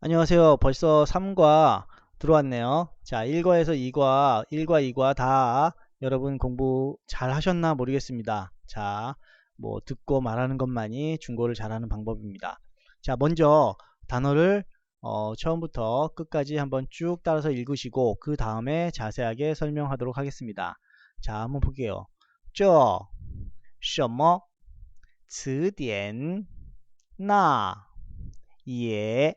안녕하세요. 벌써 3과 들어왔네요. 자, 1과에서 2과, 1과, 2과 다 여러분 공부 잘 하셨나 모르겠습니다. 자, 뭐 듣고 말하는 것만이 중고를 잘하는 방법입니다. 자, 먼저 단어를 어, 처음부터 끝까지 한번 쭉 따라서 읽으시고 그 다음에 자세하게 설명하도록 하겠습니다. 자, 한번 볼게요. 这什么词典那也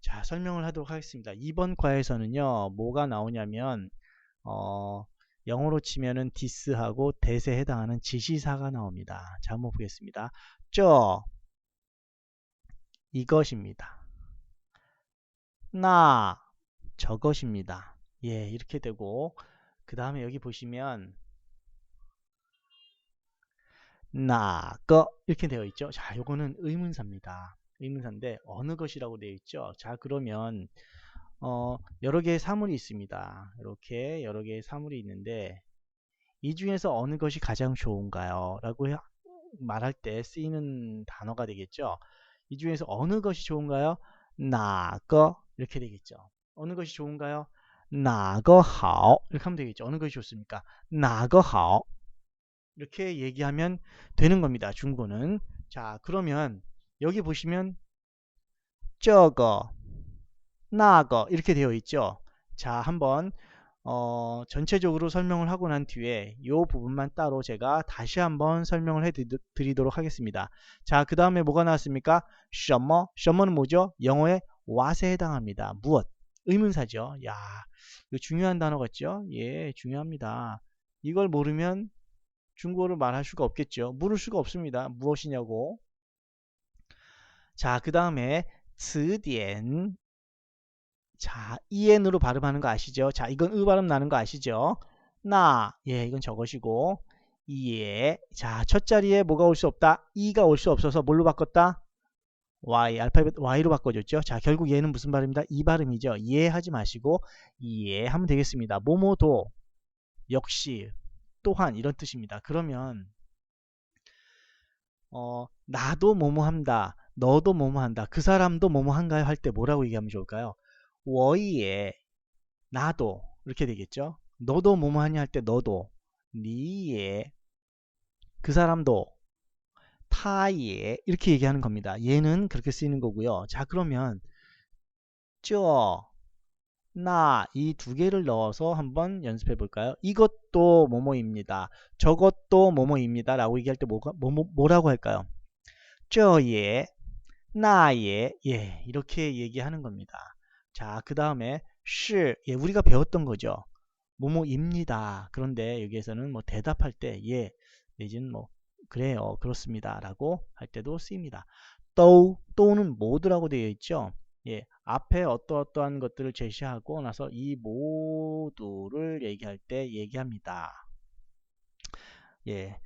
자, 설명을 하도록 하겠습니다. 이번 과에서는요, 뭐가 나오냐면, 어, 영어로 치면은 디스하고 대세에 해당하는 지시사가 나옵니다. 자, 한번 보겠습니다. 저, 이것입니다. 나, 저것입니다. 예, 이렇게 되고, 그 다음에 여기 보시면, 나거 이렇게 되어 있죠. 자, 요거는 의문사입니다. 의문사인데 어느 것이라고 되어 있죠. 자, 그러면 어, 여러 개의 사물이 있습니다. 이렇게 여러 개의 사물이 있는데 이 중에서 어느 것이 가장 좋은가요? 라고 말할 때 쓰이는 단어가 되겠죠. 이 중에서 어느 것이 좋은가요? 나거 이렇게 되겠죠. 어느 것이 좋은가요? 나거 하오 이렇게 하면 되겠죠. 어느 것이 좋습니까? 나거 하오 이렇게 얘기하면 되는 겁니다. 중고는. 자, 그러면 여기 보시면 저거 나거 이렇게 되어 있죠. 자 한번 어, 전체적으로 설명을 하고 난 뒤에 이 부분만 따로 제가 다시 한번 설명을 해드리도록 하겠습니다. 자, 그 다음에 뭐가 나왔습니까? 셔머, 셔머는 뭐죠? 영어의 what에 해당합니다. 무엇? 의문사죠. 야, 이거 중요한 단어 같죠? 예, 중요합니다. 이걸 모르면 중국어를 말할 수가 없겠죠. 물을 수가 없습니다. 무엇이냐고. 자, 그 다음에 词典 자, 이엔으로 발음하는 거 아시죠? 자, 이건 으 발음 나는 거 아시죠? 나, 예, 이건 저것이고 예, 자, 첫 자리에 뭐가 올 수 없다? 이가 올 수 없어서 뭘로 바꿨다? y, 알파벳 y로 바꿔줬죠? 자, 결국 얘는 무슨 발음이다? 이 발음이죠? 예 하지 마시고 예 하면 되겠습니다. 뭐뭐도 역시 또한 이런 뜻입니다. 그러면 어, 나도 뭐뭐 한다. 너도 뭐뭐 한다. 그 사람도 뭐뭐 한가요? 할 때 뭐라고 얘기하면 좋을까요? 워이에 나도 이렇게 되겠죠. 너도 뭐뭐 하냐 할 때 너도 니에 그 사람도 타예 이렇게 얘기하는 겁니다. 얘는 그렇게 쓰이는 거고요. 자 그러면 저 나이 두 개를 넣어서 한번 연습해 볼까요? 이것도 뭐뭐입니다. 저것도 뭐뭐입니다. 라고 얘기할 때 뭐가, 뭐, 뭐, 라고 할까요? 这也, 나예, 예, 이렇게 얘기하는 겁니다. 자, 그 다음에 是, 예, 우리가 배웠던 거죠. 뭐뭐입니다. 그런데 여기에서는 뭐 대답할 때 예, 내지는 뭐 그래요, 그렇습니다. 라고 할 때도 쓰입니다. 또, 또는 모두라고 되어 있죠. 예, 앞에 어떠어떠한 것들을 제시하고 나서 이 모두를 얘기할 때 얘기합니다. 예,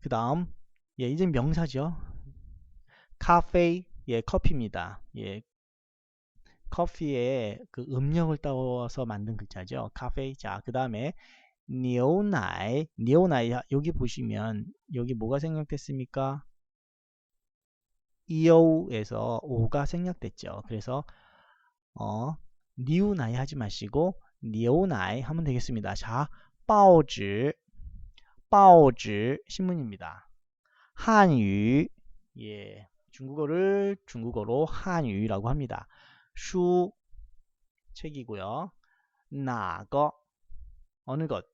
그 다음 예, 이제 명사죠. 카페, 예, 커피입니다. 예, 커피에 그 음력을 따와서 만든 글자죠. 카페. 자, 그 다음에 니오나이. 니오나이. 여기 보시면 여기 뭐가 생략됐습니까? 이오에서 오가 생략됐죠. 그래서 어, 니오나이 하지 마시고 니오나이 하면 되겠습니다. 자, 빠오즈. 빠오즈 신문입니다. 한유. 예. 중국어를 중국어로 한유라고 합니다. 슈 책이고요. 나거 어느 것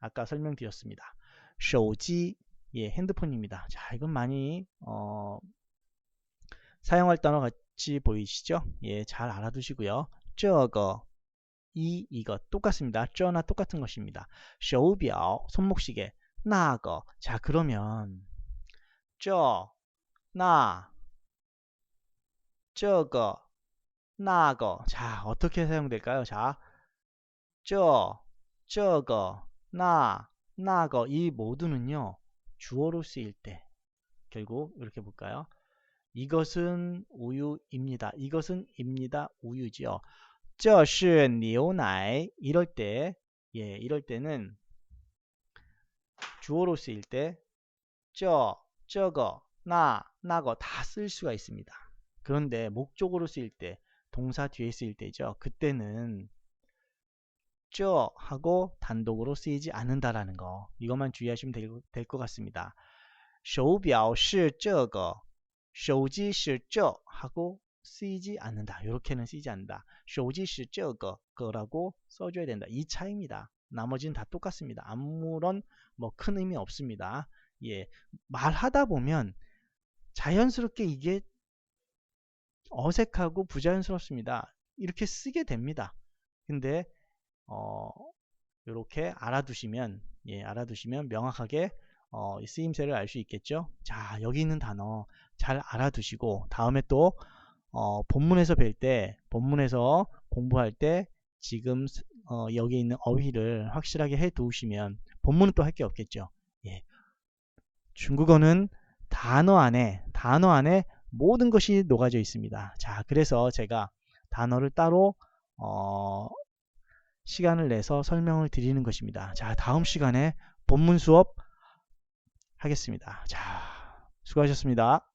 아까 설명드렸습니다. 쇼지 예 핸드폰입니다. 자 이건 많이 어, 사용할 단어 같이 보이시죠? 예 잘 알아두시고요. 저거 이 이것 똑같습니다. 저나 똑같은 것입니다. 쇼表 손목시계 나거 자 그러면 저 나 这个那个 자, 어떻게 사용될까요? 자, 这 저거, 나, 나거 이 모두는요. 주어로 쓰일 때 결국 이렇게 볼까요? 이것은 우유입니다. 이것은 입니다. 우유지요. 这是牛奶 이럴 때 예, 이럴 때는 주어로 쓰일 때 저, 저거, 나, 나거 다 쓸 수가 있습니다. 그런데 목적으로 쓰일 때 동사 뒤에 쓰일 때죠. 그때는 저 하고 단독으로 쓰이지 않는다라는 거. 이것만 주의하시면 될 것 같습니다. 手表是这个手机是这 하고 쓰이지 않는다. 이렇게는 쓰이지 않는다. 手机是这个 거라고 써줘야 된다. 이 차이입니다. 나머지는 다 똑같습니다. 아무런 뭐 큰 의미 없습니다. 예, 말하다 보면 자연스럽게 이게 어색하고 부자연스럽습니다. 이렇게 쓰게 됩니다. 근데 어, 이렇게 알아두시면 예, 알아두시면 명확하게 어, 쓰임새를 알 수 있겠죠. 자, 여기 있는 단어 잘 알아두시고 다음에 또 어, 본문에서 뵐 때, 본문에서 공부할 때 지금 어, 여기 있는 어휘를 확실하게 해 두시면 본문은 또 할 게 없겠죠. 예. 중국어는 단어 안에 단어 안에 모든 것이 녹아져 있습니다. 자, 그래서 제가 단어를 따로 어, 시간을 내서 설명을 드리는 것입니다. 자, 다음 시간에 본문 수업 하겠습니다. 자, 수고하셨습니다.